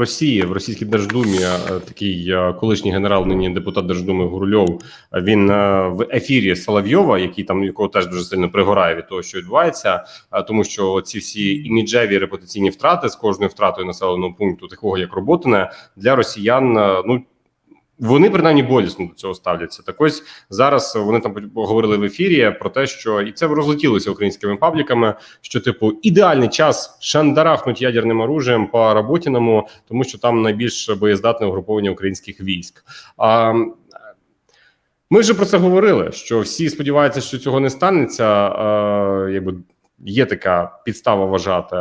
Росії в російській Держдумі е, такий е, колишній генерал, нині депутат Держдуми Гурульов. е, Він в ефірі Соловйова, який там якого теж дуже сильно пригорає від того, що відбувається, тому що ці всі іміджеві репутаційні втрати з кожною втратою населеного пункту, такого як Роботине, для росіян. Ну вони принаймні болісно до цього ставляться. Так ось зараз вони там говорили в ефірі про те, що і це розлетілося українськими пабліками. Що типу ідеальний час шандарахнуть ядерним оружием по Роботіному, тому що там найбільш боєздатне угруповання українських військ. А ми вже про це говорили. Що всі сподіваються, що цього не станеться. А, якби є така підстава вважати.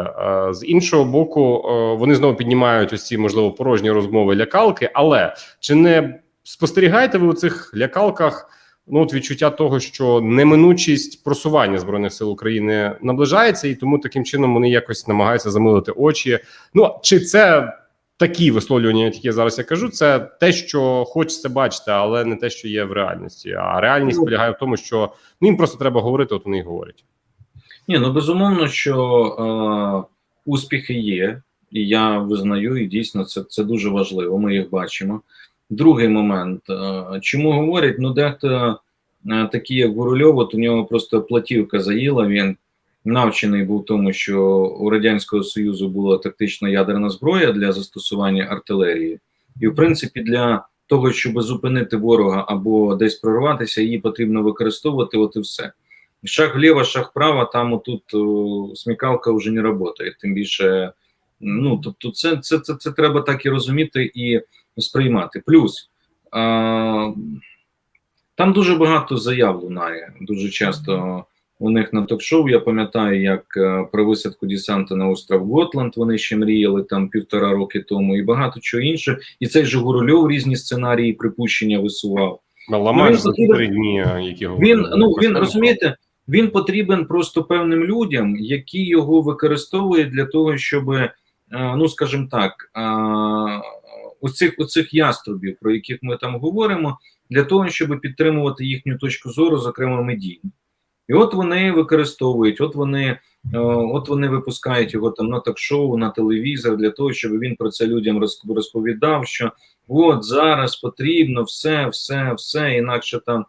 З іншого боку, вони знову піднімають ось ці можливо порожні розмови лякалки. Але чи не спостерігаєте ви у цих лякалках? Ну, от відчуття того, що неминучість просування збройних сил України наближається, і тому таким чином вони якось намагаються замилити очі. Ну чи це такі висловлювання, які я зараз я кажу, це те, що хочеться бачити, але не те, що є в реальності. А реальність Ну. полягає в тому, що ну, їм просто треба говорити, от вони і говорять. Ні, ну безумовно, що е, успіхи є, і я визнаю, і дійсно це, це дуже важливо. Ми їх бачимо. Другий момент, е, чому говорять? Ну, дехто е, такий, як Гурульов, от у нього просто платівка заїла. Він навчений був тому, що у радянського союзу була тактична ядерна зброя для застосування артилерії, і в принципі для того, щоб зупинити ворога або десь прорватися, її потрібно використовувати. От і все. Шаг влево, шаг вправо, там отут смікалка вже не працює. Тим більше, ну тобто, це, це, це, це треба так і розуміти і сприймати. Плюс а, там дуже багато заяв лунає. Дуже часто у них на ток-шоу. Я пам'ятаю, як е, про висадку десанту на остров Готланд вони ще мріяли там півтора роки тому, і багато чого інше. І цей же Гурульов різні сценарії припущення висував. Ламаєш він за чотири дні, які Він ну він розумієте, він потрібен просто певним людям, які його використовують для того, щоб е, ну скажімо так, оцих оцих яструбів, про яких ми там говоримо, для того, щоб підтримувати їхню точку зору, зокрема медійну. І от вони використовують, от вони, е, от вони випускають його там на ток-шоу, на телевізор для того, щоб він про це людям роз- розповідав, що от зараз потрібно все, все, все, інакше там е,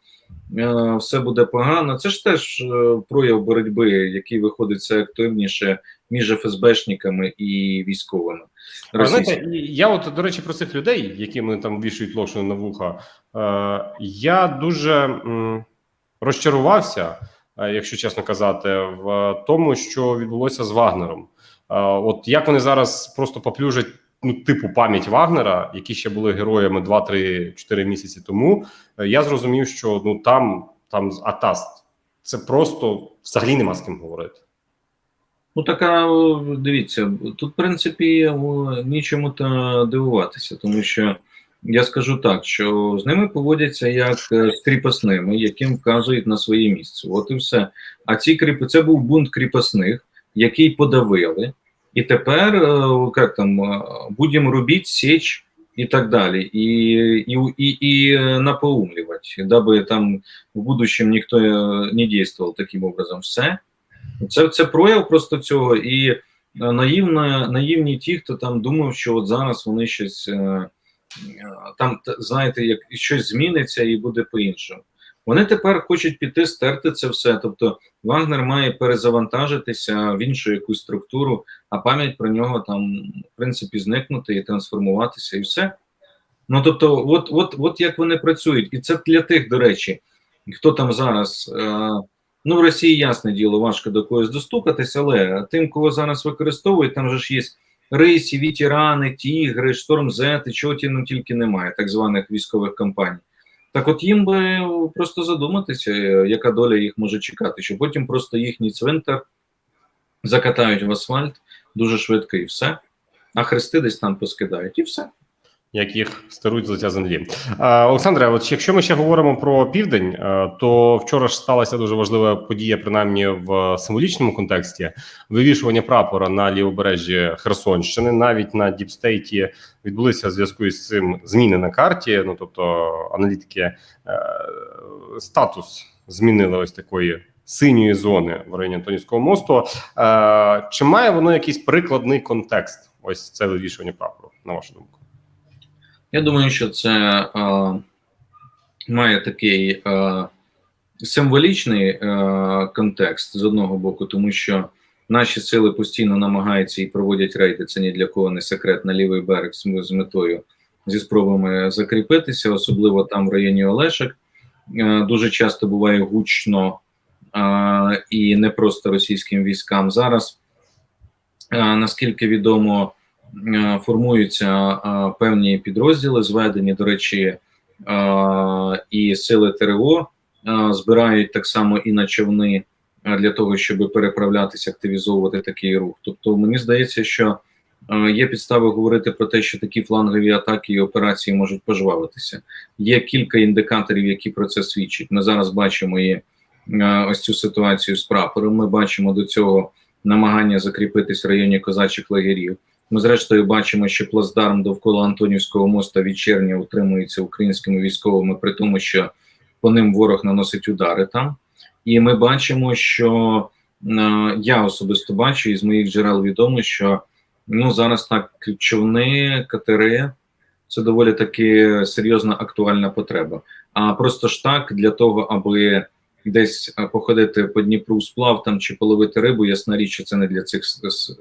все буде погано. Це ж теж е, прояв боротьби, який виходить все активніше між ФСБшниками і військовими. А знаєте, я от до речі про цих людей, які вони там вішають лошину на вуха. Е, я дуже розчарувався, е, якщо чесно казати, в тому, що відбулося з Вагнером. Е, от як вони зараз просто поплюжать ну, типу пам'ять Вагнера, які ще були героями 2-3-4 місяці тому. е, я зрозумів, що ну там, там з Атаст, це просто взагалі нема з ким говорити. Ну, така дивіться, тут, в принципі, нічому та дивуватися, тому що я скажу так, що з ними поводяться як е, з кріпосними, яким вказують на своє місце. От і все. А ці кріп... це був бунт кріпосних, який подавили, і тепер е, як там е, будемо робити січ і так далі, і, і, і, і е, напоумлювати, даби там в будущем ніхто е, не дійствував таким образом. Все. Це, це прояв просто цього, і е, наївно, наївні ті, хто там думав, що от зараз вони щось е, е, там, знаєте, як щось зміниться і буде по-іншому. Вони тепер хочуть піти стерти це все. Тобто Вагнер має перезавантажитися в іншу якусь структуру, а пам'ять про нього там, в принципі, зникнути і трансформуватися, і все. Ну тобто, от, от, от як вони працюють, і це для тих, до речі, хто там зараз. Е, Ну, в Росії ясне діло, важко до когось достукатись, але тим, кого зараз використовують, там же ж є рисі, ветерани, тігри, штормзети, чого ті ну, тільки немає, так званих військових компаній. Так от їм би просто задуматися, яка доля їх може чекати, що потім просто їхній цвинтар закатають в асфальт дуже швидко і все, а хрести десь там поскидають, і все. Як їх старуть з лиця землі. Олександре, от якщо ми ще говоримо про південь, то вчора ж сталася дуже важлива подія, принаймні в символічному контексті вивішування прапора на лівобережжі Херсонщини. Навіть на Діпстейті відбулися в зв'язку із цим зміни на карті. Ну тобто аналітики е, статус змінили ось такої. Синьої зони в районі Антонівського мосту. Е, чи має воно якийсь прикладний контекст? ось це вивішування прапору, на вашу думку? Я думаю, що це е, має такий е, символічний е, контекст з одного боку, тому що наші сили постійно намагаються і проводять рейди. Це ні для кого не секрет на лівий берег з, метою зі спробами закріпитися, особливо там в районі Олешек. Е, дуже часто буває гучно е, і не просто російським військам. Зараз, е, наскільки відомо, формуються е, певні підрозділи, зведені, до речі, е, і сили ТРО е, збирають так само і на човни е, для того, щоб переправлятися, активізовувати такий рух. Тобто, мені здається, що е, є підстави говорити про те, що такі флангові атаки і операції можуть пожвавитися. Є кілька індикаторів, які про це свідчать. Ми зараз бачимо і е, ось цю ситуацію з прапором. Ми бачимо до цього намагання закріпитись в районі козачих лагерів. Ми, зрештою, бачимо, що плацдарм довкола Антонівського моста від червня утримується українськими військовими, при тому, що по ним ворог наносить удари там. І ми бачимо, що е, я особисто бачу, і з моїх джерел відомо, що ну зараз так човни, катери це доволі таки серйозна актуальна потреба. А просто ж так для того, аби десь е, походити по Дніпру сплав там чи половити рибу, ясна річ, що це не для цих,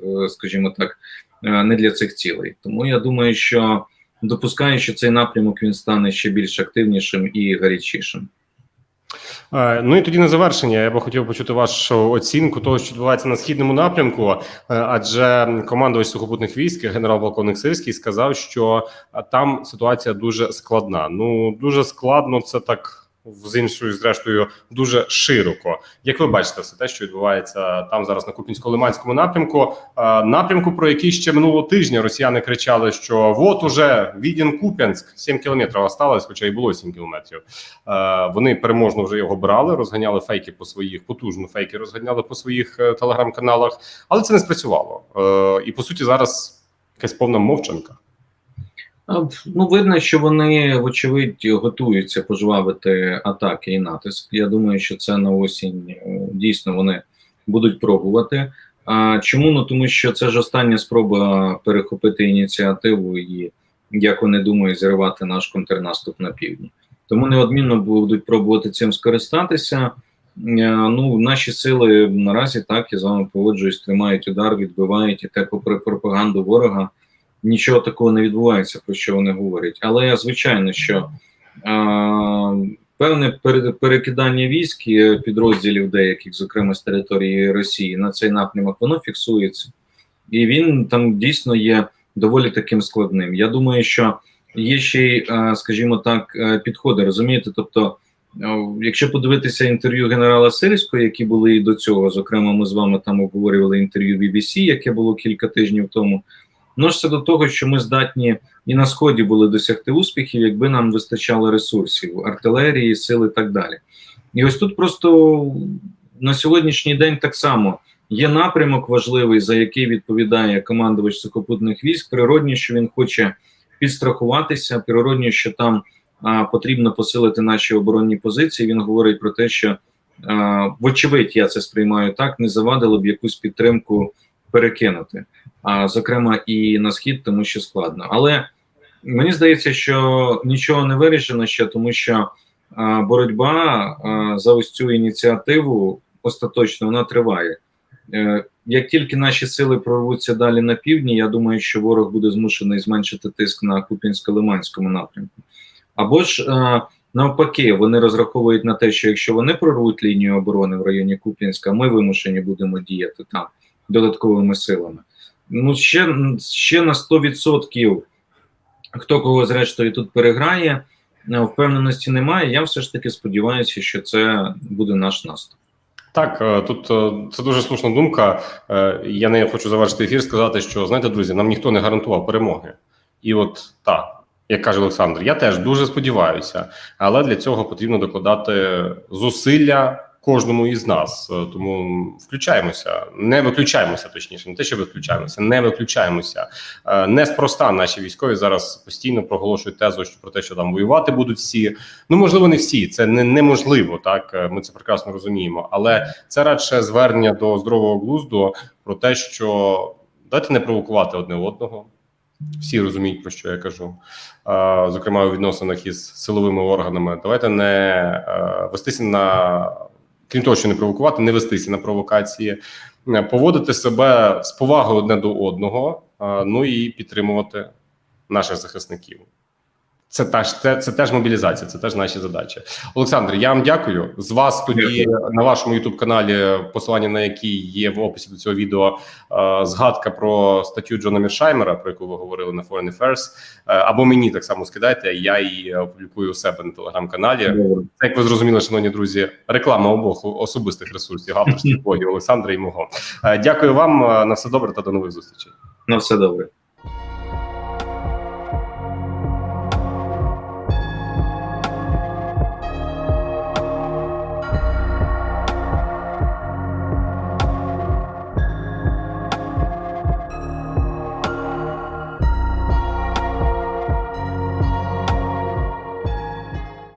е, скажімо так, не для цих цілей. Тому я думаю, що допускаю, що цей напрямок він стане ще більш активнішим і гарячішим. Е, Ну і тоді на завершення я би хотів почути вашу оцінку того, що відбувається на східному напрямку, е, адже командувач сухопутних військ, генерал-полковник Сирський, сказав, що е, там ситуація дуже складна. Ну дуже складно, це так з іншою, зрештою, дуже широко. Як ви бачите, все те, що відбувається там зараз на Купінсько-Лиманському напрямку, напрямку, про який ще минулого тижня росіяни кричали, що от уже Відін Куп'янськ, 7 кілометрів осталось, хоча і було 7 кілометрів. Вони переможно вже його брали, розганяли фейки по своїх, потужно фейки розганяли по своїх е, телеграм-каналах, але це не спрацювало. Е, І по суті, зараз якась повна мовчанка. Ну, видно, що вони, вочевидь, готуються пожвавити атаки і натиск. Я думаю, що це на осінь е, дійсно вони будуть пробувати. А чому? Ну тому що це ж остання спроба перехопити ініціативу і, як вони думають, зірвати наш контрнаступ на півдні. Тому неодмінно будуть пробувати цим скористатися. Е, Ну, наші сили наразі так я з вами погоджуюсь, тримають удар, відбивають і те, попри пропаганду ворога нічого такого не відбувається, про що вони говорять. Але звичайно, що е, певне пере- перекидання військ і підрозділів деяких, зокрема з території Росії, на цей напрямок, воно фіксується, і він там дійсно є доволі таким складним. Я думаю, що є ще й, скажімо так, е, підходи, розумієте? Тобто, е, якщо подивитися інтерв'ю генерала Сирського, які були і до цього, зокрема, ми з вами там обговорювали інтерв'ю BBC, яке було кілька тижнів тому. Множиться до того, що ми здатні і на сході були досягти успіхів, якби нам вистачало ресурсів, артилерії, сил і так далі. І ось тут просто на сьогоднішній день так само є напрямок важливий, за який відповідає командувач сухопутних військ. Природні, що він хоче підстрахуватися, природні, що там а, потрібно посилити наші оборонні позиції. Він говорить про те, що вочевидь, я це сприймаю так, не завадило б якусь підтримку перекинути а зокрема і на схід, тому що складно. Але мені здається, що нічого не вирішено ще, тому що боротьба за ось цю ініціативу остаточно вона триває. Е, як тільки наші сили прорвуться далі на півдні, я думаю, що ворог буде змушений зменшити тиск на Купінсько-Лиманському напрямку. Або ж навпаки, вони розраховують на те, що якщо вони прорвуть лінію оборони в районі Куп'янська, ми вимушені будемо діяти там додатковими силами ну ще, ще на 100% хто кого зрештою тут переграє, е, впевненості немає. Я все ж таки сподіваюся, що це буде наш наступ. Так, е, тут е, це дуже слушна думка. Я не хочу завершити ефір, сказати, що знаєте, друзі, нам ніхто не гарантував перемоги. І от так, як каже Олександр, я теж дуже сподіваюся, але для цього потрібно докладати зусилля кожному із нас. Е, Тому включаємося, не виключаємося, точніше, не те, що виключаємося, не виключаємося. Е, Неспроста наші військові зараз постійно проголошують тезу про те, що там воювати будуть всі. Ну можливо, не всі. Це не неможливо. Так Е, ми це прекрасно розуміємо, але це радше звернення до здорового глузду про те, що Давайте не провокувати одне одного. Всі розуміють, про що я кажу. Зокрема, у відносинах із силовими органами. Давайте не вестися на крім того, що не провокувати, не вестися на провокації, е, поводити себе з повагою одне до одного, е, ну і підтримувати наших захисників. Це теж це, це теж мобілізація, це теж наші задачі. Олександр, я вам дякую. З вас тоді на вашому youtube каналі, посилання на який є в описі до цього відео, е, згадка про статтю Джона Міршаймера, про яку ви говорили на Foreign Affairs, е, або мені так само скидайте. Я її опублікую у себе на телеграм-каналі. Це, як ви зрозуміли, шановні друзі, реклама обох особистих ресурсів авторських блогів Олександра і мого. Е, Дякую вам. На все добре та до нових зустрічей. На все добре.